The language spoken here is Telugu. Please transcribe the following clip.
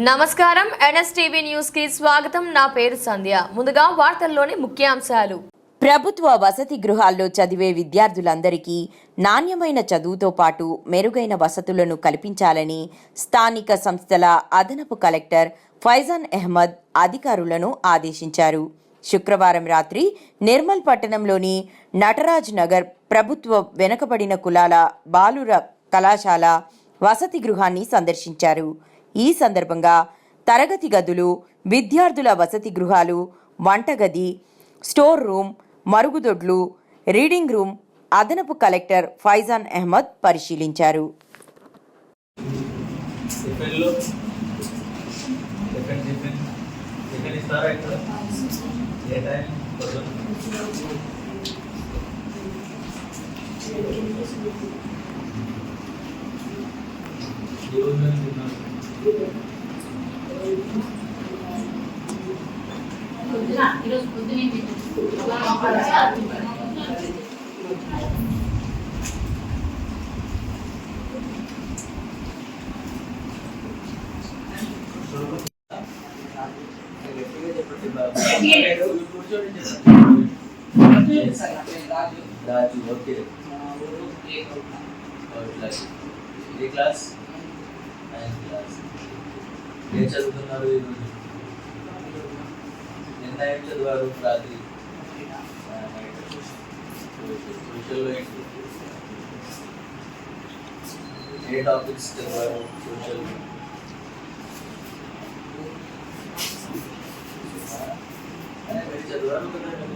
నమస్కారం. ఎన్ఎస్టీవీ న్యూస్కి స్వాగతం. నా పేరు సంధ్య. ముందుగా వార్తల్లోని ముఖ్యాంశాలు. ప్రభుత్వ వసతి గృహాల్లో చదివే విద్యార్థులందరికీ నాణ్యమైన చదువుతో పాటు మెరుగైన వసతులను కల్పించాలని స్థానిక సంస్థల అదనపు కలెక్టర్ ఫైజాన్ అహ్మద్ అధికారులను ఆదేశించారు. శుక్రవారం రాత్రి నిర్మల్ పట్టణంలోని నటరాజ్ నగర్ ప్రభుత్వ వెనుకబడిన కులాల బాలుర కళాశాల వసతి గృహాన్ని సందర్శించారు. ఈ సందర్భంగా తరగతి గదులు విద్యార్థుల వసతి గృహాలు వంటగది స్టోర్ రూమ్ మరుగుదొడ్లు రీడింగ్ రూమ్ అదనపు కలెక్టర్ ఫైజాన్ అహ్మద్ పరిశీలించారు. ఈరోజు ఈరోజు పొద్దున రాజు ఓకే క్లాస్ ఏం చదువుతున్నారు ఈరోజు నిన్న ఏం చదివారు రాత్రి సోషల్లో ఏ టాపిక్స్ చదివారు సోషల్ చదివారు కదా